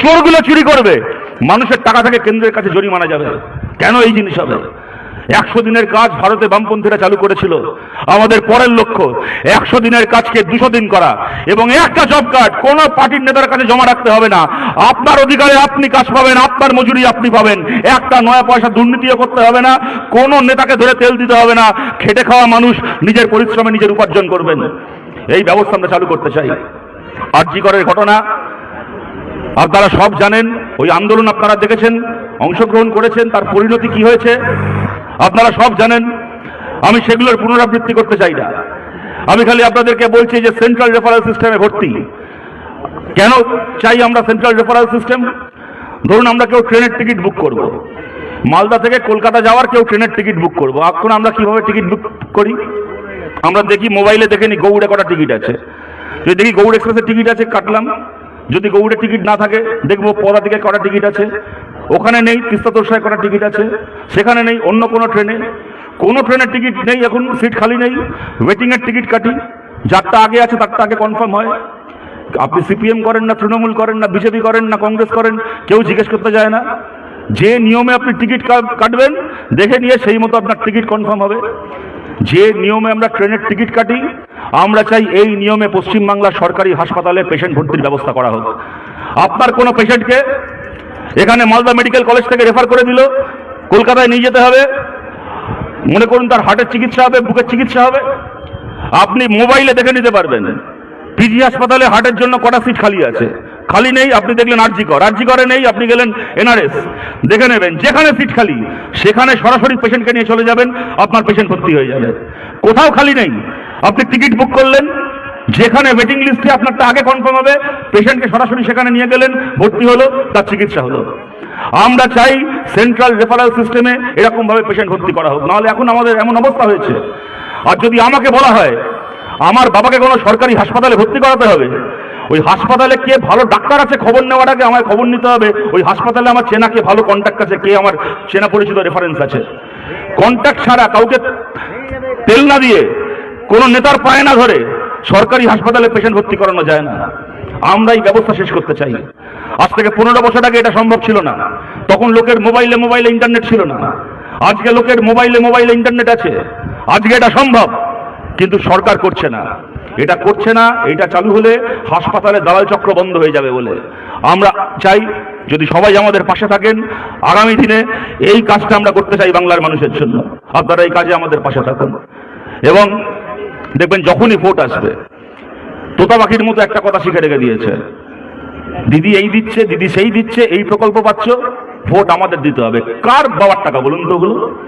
চোরগুলো চুরি করবে। মানুষের টাকা থেকে কেন্দ্রের কাছে জরিমানা যাবে। কেন এই জিনিস হবে? একশো দিনের কাজ ভারতে বামপন্থীরা চালু করেছিল। আমাদের পরের লক্ষ্য, একশো দিনের কাজকে দুশো দিন করা। এবং একটা জব কার্ড কোন পার্টির নেতার কাছে জমা রাখতে হবে না। আপনার অধিকারে আপনি কাজ পাবেন, আপনার মজুরি আপনি পাবেন। একটা নয়া পয়সা দুর্নীতিও করতে হবে না, কোন নেতাকে ধরে তেল দিতে হবে না। খেটে খাওয়া মানুষ নিজের পরিশ্রমে নিজের উপার্জন করবেন। এই ব্যবস্থা আমরা চালু করতে চাই। আর্যিকরের ঘটনা আপনারা সব জানেন, ওই আন্দোলন আপনারা দেখেছেন, অংশগ্রহণ করেছেন, তার পরিণতি কি হয়েছে? আপনারা সব জানেন, আমি সেগুলোর পুনরাবৃত্তি করতে চাই না। আমি খালি আপনাদেরকে বলছি যে সেন্ট্রাল রেফারেল সিস্টেমে ভর্তি। কেন চাই আমরা সেন্ট্রাল রেফারেল সিস্টেম? ধরুন আমরা কেউ ট্রেনের টিকিট বুক করব। মালদা থেকে কলকাতা যাওয়ার কেউ ট্রেনের টিকিট বুক করব। এখন আমরা কীভাবে টিকিট বুক করি? আমরা দেখি মোবাইলে দেখে নি গৌড়ে কটা টিকিট আছে। যদি দেখি গৌড় এক্সপ্রেসের টিকিট আছে, কাটলাম। যদি গৌড়ে টিকিট না থাকে, দেখব পদা থেকে কটা টিকিট আছে। ওখানে নেই তিস্তা তোরসায় কটা টিকিট আছে। সেখানে নেই, অন্য কোনো ট্রেনে। কোনো ট্রেনের টিকিট নেই, এখন সিট খালি নেই। ওয়েটিংয়ের টিকিট কাটি। যারটা আগে আছে, তারটা আগে কনফার্ম হয়। আপনি সিপিএম করেন না, তৃণমূল করেন না বিজেপি করেন না, কংগ্রেস করেন, কেউ জিজ্ঞেস করতে যায় না। যে নিয়মে আপনি টিকিট কাটবেন, দেখে নিয়ে সেই মতো আপনার টিকিট কনফার্ম হবে। যে নিয়মে আমরা ট্রেনের টিকিট কাটি, আমরা চাই এই নিয়মে পশ্চিমবাংলার সরকারি হাসপাতালে পেশেন্ট ভর্তির ব্যবস্থা করা হোক। আপনার কোনো পেশেন্টকে এখানে মালদা মেডিকেল কলেজ থেকে রেফার করে দিল, কলকাতায় নিয়ে যেতে হবে। মনে করুন তার হার্টের চিকিৎসা হবে, বুকের চিকিৎসা হবে। আপনি মোবাইলে দেখে নিতে পারবেন। পিজি হাসপাতালে হার্টের জন্য কটা সিট খালি আছে? খালি নেই, আপনি দেখলেন আরজিকর। আরজিকরে নেই, আপনি গেলেন এনআরএস। দেখে নেবেন, যেখানে সিট খালি, সেখানে সরাসরি পেশেন্টকে নিয়ে চলে যাবেন, আপনার পেশেন্ট ভর্তি হয়ে যাবে। কোথাও খালি নেই। আপনি টিকিট বুক করলেন, যেখানে ওয়েটিং লিস্টে আপনারটা আগে কনফার্ম হবে, পেশেন্টকে সরাসরি সেখানে নিয়ে গেলেন, ভর্তি হলো, তার চিকিৎসা হলো। আমরা চাই সেন্ট্রাল রেফারেল সিস্টেমে এরকম ভাবে পেশেন্ট ভর্তি করা হোক, নাহলে এখন আমাদের এমন অবস্থা হয়েছে। আর যদি আমাকে বলা হয়, আমার বাবাকে কোনো সরকারি হাসপাতালে ভর্তি করাতে হবে ওই হাসপাতালে কে ভালো ডাক্তার আছে খবর নেওয়ার আগে আমায় খবর নিতে হবে। ওই হাসপাতালে আমার চেনা কে ভালো কন্ট্যাক্ট আছে, কে আমার চেনা পরিচিত রেফারেন্স আছে। কন্ট্যাক্ট ছাড়া কাউকে তেল না দিয়ে কোনো নেতার পায়ে না ধরে সরকারি হাসপাতালে পেশেন্ট ভর্তি করানো যায় না। আমরা এই ব্যবস্থা শেষ করতে চাই। আজ থেকে পনেরো বছর আগে এটা সম্ভব ছিল না। তখন লোকের মোবাইলে মোবাইলে ইন্টারনেট ছিল না। আজকে লোকের মোবাইলে মোবাইলে ইন্টারনেট আছে। আজকে এটা সম্ভব, কিন্তু সরকার করছে না। এটা করছে না, এটা চালু হলে হাসপাতালে দালাল চক্র বন্ধ হয়ে যাবে বলে। আমরা চাই যদি সবাই আমাদের পাশে থাকেন, আগামী দিনে এই কাজটা আমরা করতে চাই বাংলার মানুষের জন্য। আপনারা এই কাজে আমাদের পাশে থাকুন। এবং দেখবেন যখনই ভোট আসবে তোতা পাখির মতো একটা কথা শিখে রেখে দিয়েছে। দিদি এই দিচ্ছে, দিদি সেই দিচ্ছে, এই প্রকল্প পাচ্ছ, ভোট আমাদের দিতে হবে। কার বাবার টাকা বলুন তো ওগুলো?